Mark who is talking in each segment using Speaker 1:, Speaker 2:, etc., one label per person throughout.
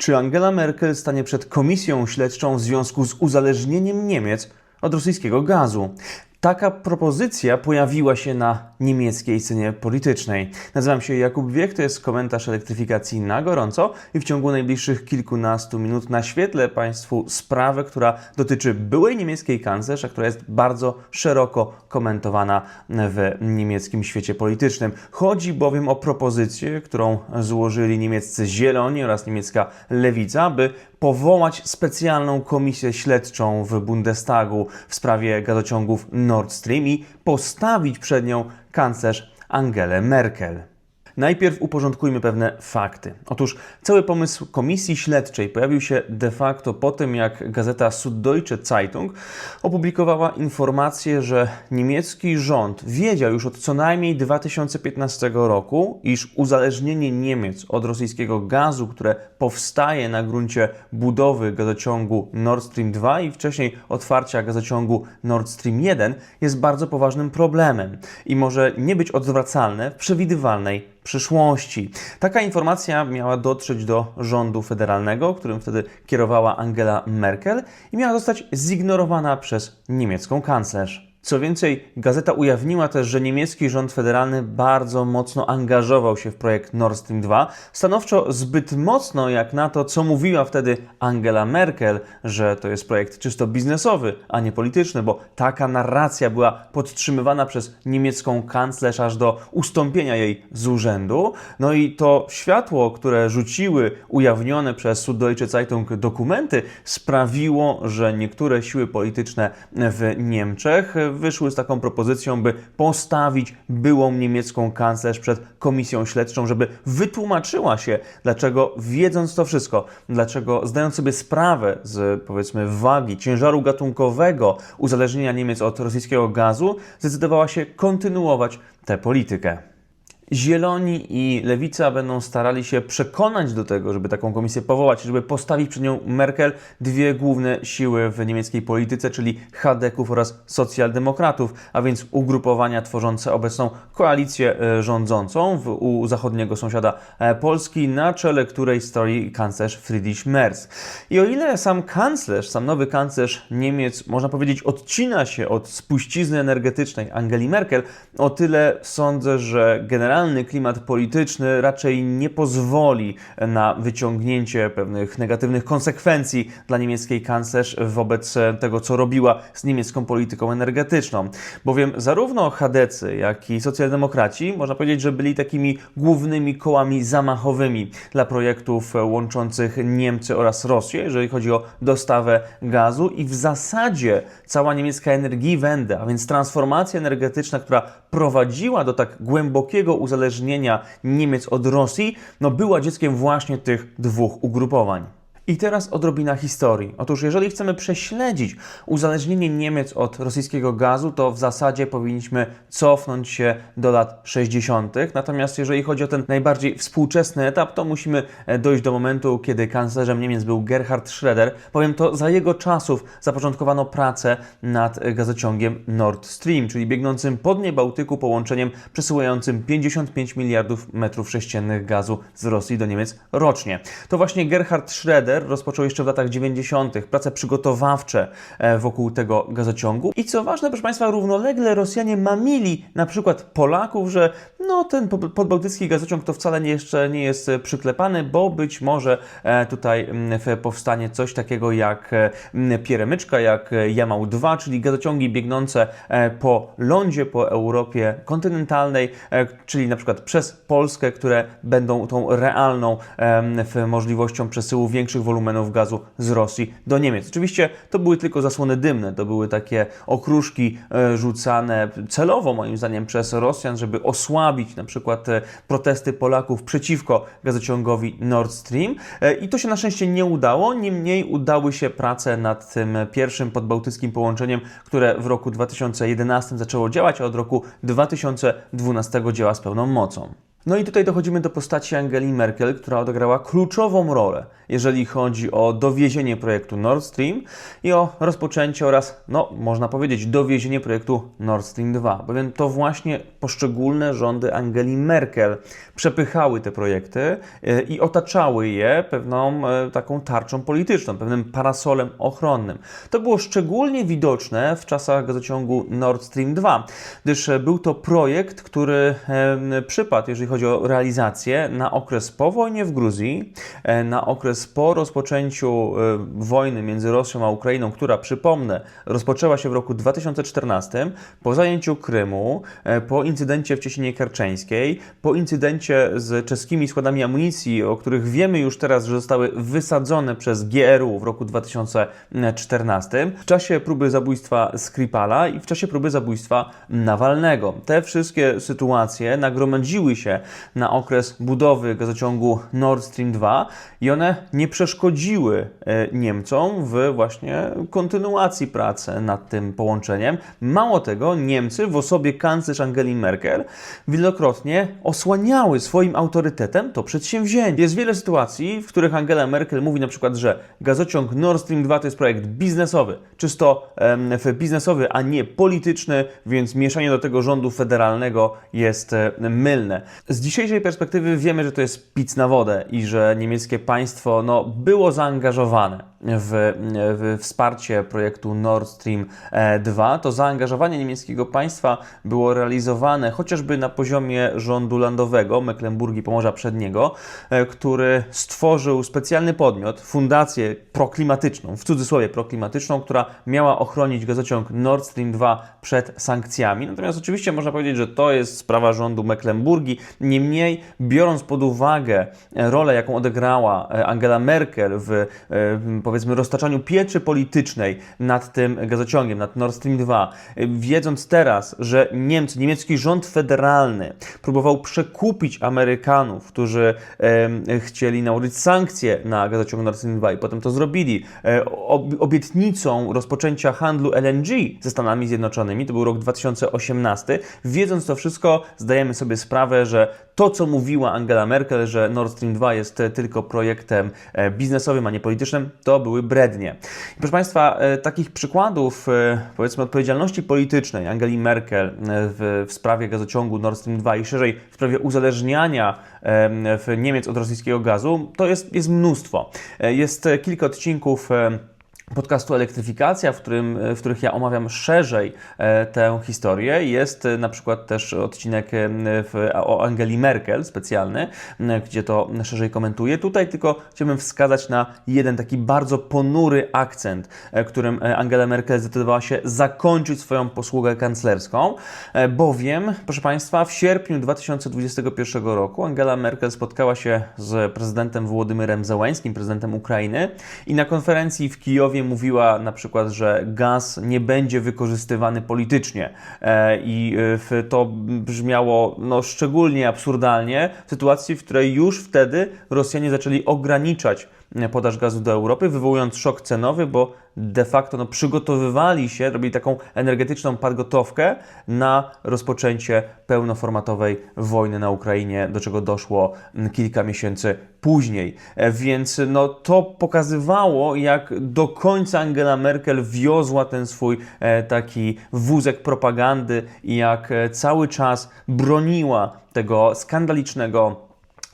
Speaker 1: Czy Angela Merkel stanie przed komisją śledczą w związku z uzależnieniem Niemiec od rosyjskiego gazu? Taka propozycja pojawiła się na niemieckiej scenie politycznej. Nazywam się Jakub Wiech, to jest komentarz elektryfikacji na gorąco i w ciągu najbliższych kilkunastu minut naświetlę Państwu sprawę, która dotyczy byłej niemieckiej kanclerz, a która jest bardzo szeroko komentowana w niemieckim świecie politycznym. Chodzi bowiem o propozycję, którą złożyli niemieccy Zieloni oraz niemiecka Lewica, by powołać specjalną komisję śledczą w Bundestagu w sprawie gazociągów Nord Stream i postawić przed nią kanclerz Angelę Merkel. Najpierw uporządkujmy pewne fakty. Otóż cały pomysł komisji śledczej pojawił się de facto po tym, jak gazeta Süddeutsche Zeitung opublikowała informację, że niemiecki rząd wiedział już od co najmniej 2015 roku, iż uzależnienie Niemiec od rosyjskiego gazu, które powstaje na gruncie budowy gazociągu Nord Stream 2 i wcześniej otwarcia gazociągu Nord Stream 1 jest bardzo poważnym problemem i może nie być odwracalne w przewidywalnej przyszłości. Taka informacja miała dotrzeć do rządu federalnego, którym wtedy kierowała Angela Merkel i miała zostać zignorowana przez niemiecką kanclerz. Co więcej, gazeta ujawniła też, że niemiecki rząd federalny bardzo mocno angażował się w projekt Nord Stream 2, stanowczo zbyt mocno jak na to, co mówiła wtedy Angela Merkel, że to jest projekt czysto biznesowy, a nie polityczny, bo taka narracja była podtrzymywana przez niemiecką kanclerz aż do ustąpienia jej z urzędu. No i to światło, które rzuciły ujawnione przez Süddeutsche Zeitung dokumenty, sprawiło, że niektóre siły polityczne w Niemczech wyszły z taką propozycją, by postawić byłą niemiecką kanclerz przed komisją śledczą, żeby wytłumaczyła się, dlaczego wiedząc to wszystko, dlaczego zdając sobie sprawę z powiedzmy wagi, ciężaru gatunkowego uzależnienia Niemiec od rosyjskiego gazu, zdecydowała się kontynuować tę politykę. Zieloni i Lewica będą starali się przekonać do tego, żeby taką komisję powołać, żeby postawić przed nią Merkel dwie główne siły w niemieckiej polityce, czyli Hadeków oraz socjaldemokratów, a więc ugrupowania tworzące obecną koalicję e, rządzącą w, u zachodniego sąsiada e, Polski, na czele której stoi kanclerz Friedrich Merz. I o ile sam kanclerz, sam nowy kanclerz Niemiec, można powiedzieć, odcina się od spuścizny energetycznej Angeli Merkel, o tyle sądzę, że generalnie generalny klimat polityczny raczej nie pozwoli na wyciągnięcie pewnych negatywnych konsekwencji dla niemieckiej kanclerz wobec tego, co robiła z niemiecką polityką energetyczną. Bowiem zarówno Chadecy, jak i socjaldemokraci, można powiedzieć, że byli takimi głównymi kołami zamachowymi dla projektów łączących Niemcy oraz Rosję, jeżeli chodzi o dostawę gazu i w zasadzie cała niemiecka Energiewende, a więc transformacja energetyczna, która prowadziła do tak głębokiego uzależnienia Niemiec od Rosji, no była dzieckiem właśnie tych dwóch ugrupowań. I teraz odrobina historii. Otóż, jeżeli chcemy prześledzić uzależnienie Niemiec od rosyjskiego gazu, to w zasadzie powinniśmy cofnąć się do lat 60. Natomiast jeżeli chodzi o ten najbardziej współczesny etap, to musimy e, dojść do momentu, kiedy kanclerzem Niemiec był Gerhard Schröder. Powiem to, za jego czasów zapoczątkowano pracę nad gazociągiem Nord Stream, czyli biegnącym po dnie Bałtyku połączeniem przesyłającym 55 miliardów metrów sześciennych gazu z Rosji do Niemiec rocznie. To właśnie Gerhard Schröder rozpoczął jeszcze w latach 90. prace przygotowawcze e, wokół tego gazociągu. I co ważne, proszę Państwa, równolegle Rosjanie mamili na przykład Polaków, że no ten podbałtycki gazociąg to wcale nie, jeszcze nie jest e, przyklepany, bo być może e, tutaj powstanie coś takiego jak Pieremyczka, jak Jamał 2, czyli gazociągi biegnące po lądzie, po Europie kontynentalnej, czyli na przykład przez Polskę, które będą tą realną możliwością przesyłu większych wolumenów gazu z Rosji do Niemiec. Oczywiście to były tylko zasłony dymne, to były takie okruszki e, rzucane celowo moim zdaniem przez Rosjan, żeby osłabić na przykład e, protesty Polaków przeciwko gazociągowi Nord Stream e, i to się na szczęście nie udało, niemniej udały się prace nad tym pierwszym podbałtyckim połączeniem, które w roku 2011 zaczęło działać, a od roku 2012 działa z pełną mocą. No i tutaj dochodzimy do postaci Angeli Merkel, która odegrała kluczową rolę, jeżeli chodzi o dowiezienie projektu Nord Stream i o rozpoczęcie oraz, no, można powiedzieć, dowiezienie projektu Nord Stream 2, bowiem to właśnie poszczególne rządy Angeli Merkel przepychały te projekty e, i otaczały je pewną e, taką tarczą polityczną, pewnym parasolem ochronnym. To było szczególnie widoczne w czasach gazociągu Nord Stream 2, gdyż e, był to projekt, który przypadł, jeżeli chodzi o realizację, na okres po wojnie w Gruzji, e, na okres po rozpoczęciu e, wojny między Rosją a Ukrainą, która, przypomnę, rozpoczęła się w roku 2014, po zajęciu Krymu, e, po incydencie w Cieśninie Kerczeńskiej, po incydencie z czeskimi składami amunicji, o których wiemy już teraz, że zostały wysadzone przez GRU w roku 2014, w czasie próby zabójstwa Skripala i w czasie próby zabójstwa Nawalnego. Te wszystkie sytuacje nagromadziły się na okres budowy gazociągu Nord Stream 2 i one nie przeszkodziły e, Niemcom w właśnie kontynuacji pracy nad tym połączeniem. Mało tego, Niemcy w osobie kanclerz Angeli Merkel wielokrotnie osłaniały swoim autorytetem to przedsięwzięcie. Jest wiele sytuacji, w których Angela Merkel mówi na przykład, że gazociąg Nord Stream 2 to jest projekt biznesowy, czysto em, biznesowy, a nie polityczny, więc mieszanie do tego rządu federalnego jest e, mylne. Z dzisiejszej perspektywy wiemy, że to jest pic na wodę i że niemieckie państwo no, było zaangażowane w, w wsparcie projektu Nord Stream e, 2. To zaangażowanie niemieckiego państwa było realizowane chociażby na poziomie rządu landowego Mecklenburgii Pomorza Przedniego, e, który stworzył specjalny podmiot, fundację proklimatyczną, w cudzysłowie proklimatyczną, która miała ochronić gazociąg Nord Stream 2 przed sankcjami. Natomiast oczywiście można powiedzieć, że to jest sprawa rządu Mecklenburgii. Niemniej, biorąc pod uwagę rolę, jaką odegrała e, Angela Merkel w e, powiedzmy roztaczaniu pieczy politycznej nad tym gazociągiem, nad Nord Stream 2, e, wiedząc teraz, że Niemcy, niemiecki rząd federalny próbował przekupić Amerykanów, którzy e, chcieli nałożyć sankcje na gazociąg Nord Stream 2 i potem to zrobili, e, ob- obietnicą rozpoczęcia handlu LNG ze Stanami Zjednoczonymi, to był rok 2018, wiedząc to wszystko, zdajemy sobie sprawę, że to, co mówiła Angela Merkel, że Nord Stream 2 jest e, tylko projektem e, biznesowym, a nie politycznym, to były brednie. I proszę Państwa, e, takich przykładów, powiedzmy, odpowiedzialności politycznej Angeli Merkel w, w sprawie gazociągu Nord Stream 2 i szerzej w sprawie uzależniania Niemiec od rosyjskiego gazu, to jest, jest mnóstwo. Jest kilka odcinków. Podcastu Elektryfikacja, w, którym, w których ja omawiam szerzej e, tę historię. Jest e, na przykład też odcinek e, w, o Angeli Merkel specjalny, gdzie to szerzej komentuję. Tutaj tylko chciałbym wskazać na jeden taki bardzo ponury akcent, którym Angela Merkel zdecydowała się zakończyć swoją posługę kanclerską, bowiem, proszę Państwa, w sierpniu 2021 roku Angela Merkel spotkała się z prezydentem Włodymyrem Zełańskim, prezydentem Ukrainy i na konferencji w Kijowie mówiła na przykład, że gaz nie będzie wykorzystywany politycznie. E, i e, to brzmiało no, szczególnie absurdalnie w sytuacji, w której już wtedy Rosjanie zaczęli ograniczać podaż gazu do Europy, wywołując szok cenowy, bo de facto no, przygotowywali się, robili taką energetyczną podgotowkę na rozpoczęcie pełnoformatowej wojny na Ukrainie, do czego doszło mm, kilka miesięcy później. E, Więc no, to pokazywało, jak do końca Angela Merkel wiozła ten swój e, taki wózek propagandy i jak e, cały czas broniła tego skandalicznego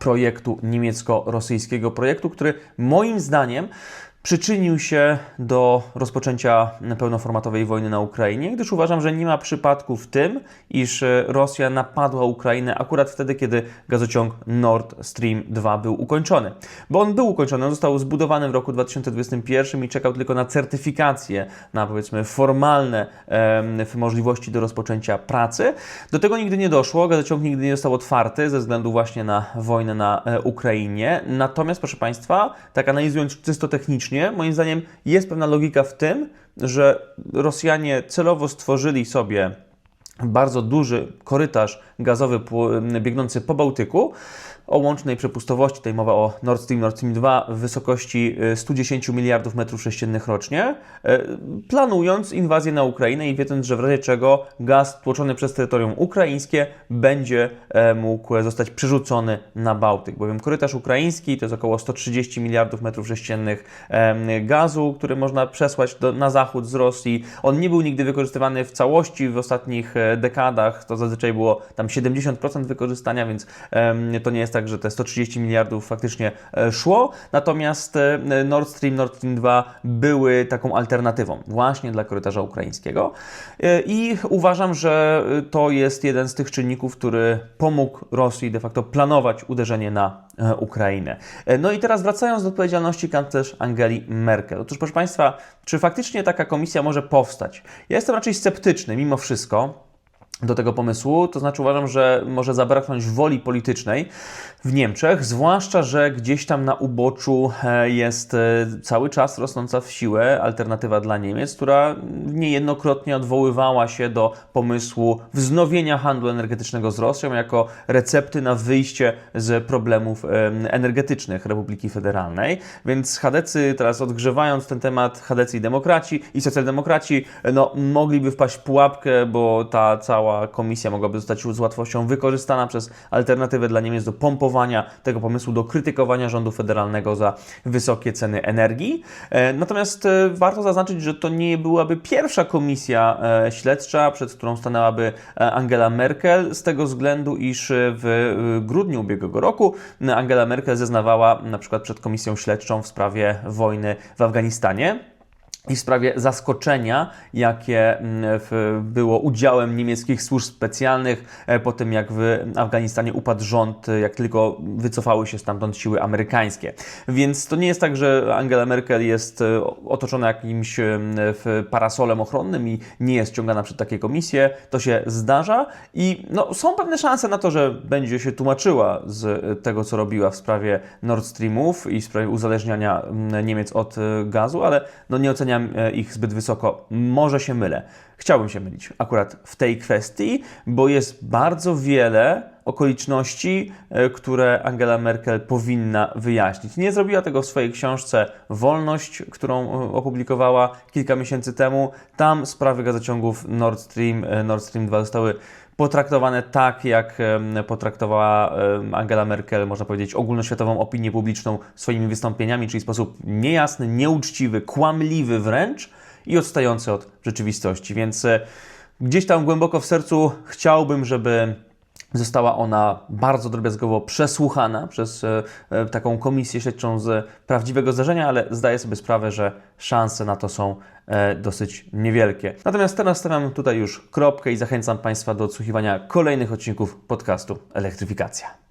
Speaker 1: projektu niemiecko-rosyjskiego projektu, który moim zdaniem przyczynił się do rozpoczęcia pełnoformatowej wojny na Ukrainie, gdyż uważam, że nie ma przypadku w tym, iż Rosja napadła Ukrainę akurat wtedy, kiedy gazociąg Nord Stream 2 był ukończony. Bo on był ukończony, on został zbudowany w roku 2021 i czekał tylko na certyfikację, na powiedzmy formalne możliwości do rozpoczęcia pracy. Do tego nigdy nie doszło, gazociąg nigdy nie został otwarty ze względu właśnie na wojnę na e, Ukrainie. Natomiast, proszę Państwa, tak analizując czysto technicznie, moim zdaniem jest pewna logika w tym, że Rosjanie celowo stworzyli sobie bardzo duży korytarz gazowy biegnący po Bałtyku, o łącznej przepustowości, tutaj mowa o Nord Stream, Nord Stream 2 w wysokości e, 110 miliardów metrów sześciennych rocznie, e, planując inwazję na Ukrainę i wiedząc, że w razie czego gaz tłoczony przez terytorium ukraińskie będzie e, mógł zostać przerzucony na Bałtyk, bowiem korytarz ukraiński to jest około 130 miliardów metrów sześciennych gazu, który można przesłać do, na zachód z Rosji. On nie był nigdy wykorzystywany w całości w ostatnich e, dekadach, to zazwyczaj było tam 70% wykorzystania, więc to nie jest tak, że te 130 miliardów faktycznie e, szło. Natomiast e, Nord Stream, Nord Stream 2 były taką alternatywą właśnie dla korytarza ukraińskiego. E, I uważam, że to jest jeden z tych czynników, który pomógł Rosji de facto planować uderzenie na Ukrainę. No i teraz wracając do odpowiedzialności kanclerz Angeli Merkel. Otóż proszę Państwa, czy faktycznie taka komisja może powstać? Ja jestem raczej sceptyczny mimo wszystko do tego pomysłu, to znaczy uważam, że może zabraknąć woli politycznej w Niemczech, zwłaszcza, że gdzieś tam na uboczu e, jest e, cały czas rosnąca w siłę alternatywa dla Niemiec, która niejednokrotnie odwoływała się do pomysłu wznowienia handlu energetycznego z Rosją jako recepty na wyjście z problemów em, energetycznych Republiki Federalnej. Więc chadecy teraz odgrzewając ten temat, chadecy i demokraci i socjaldemokraci, no, mogliby wpaść w pułapkę, bo ta cała komisja mogłaby zostać z łatwością wykorzystana przez alternatywę dla Niemiec do pompowania tego pomysłu, do krytykowania rządu federalnego za wysokie ceny energii. E, Natomiast e, warto zaznaczyć, że to nie byłaby pierwsza komisja e, śledcza, przed którą stanęłaby Angela Merkel, z tego względu, iż w grudniu ubiegłego roku Angela Merkel zeznawała na przykład przed komisją śledczą w sprawie wojny w Afganistanie i w sprawie zaskoczenia, jakie mm, było udziałem niemieckich służb specjalnych e, po tym, jak w Afganistanie upadł rząd, e, jak tylko wycofały się stamtąd siły amerykańskie. Więc to nie jest tak, że Angela Merkel jest e, otoczona jakimś parasolem ochronnym i nie jest ciągana przed takie komisje. To się zdarza i no, są pewne szanse na to, że będzie się tłumaczyła z tego, co robiła w sprawie Nord Streamów i w sprawie uzależniania mm, Niemiec od gazu, ale no, nie oceniam e, ich zbyt wysoko. Może się mylę. Chciałbym się mylić akurat w tej kwestii, bo jest bardzo wiele okoliczności, e, które Angela Merkel powinna wyjaśnić. Nie zrobiła tego w swojej książce Wolność, którą e, opublikowała kilka miesięcy temu. Tam sprawy gazociągów Nord Stream, Nord Stream 2 zostały potraktowane tak, jak potraktowała Angela Merkel, można powiedzieć, ogólnoświatową opinię publiczną swoimi wystąpieniami, czyli sposób niejasny, nieuczciwy, kłamliwy wręcz i odstający od rzeczywistości. Więc e, gdzieś tam głęboko w sercu chciałbym, żeby Została ona bardzo drobiazgowo przesłuchana przez e, e, taką komisję śledczą z prawdziwego zdarzenia, ale zdaję sobie sprawę, że szanse na to są e, dosyć niewielkie. Natomiast teraz stawiam tutaj już kropkę i zachęcam Państwa do odsłuchiwania kolejnych odcinków podcastu Elektryfikacja.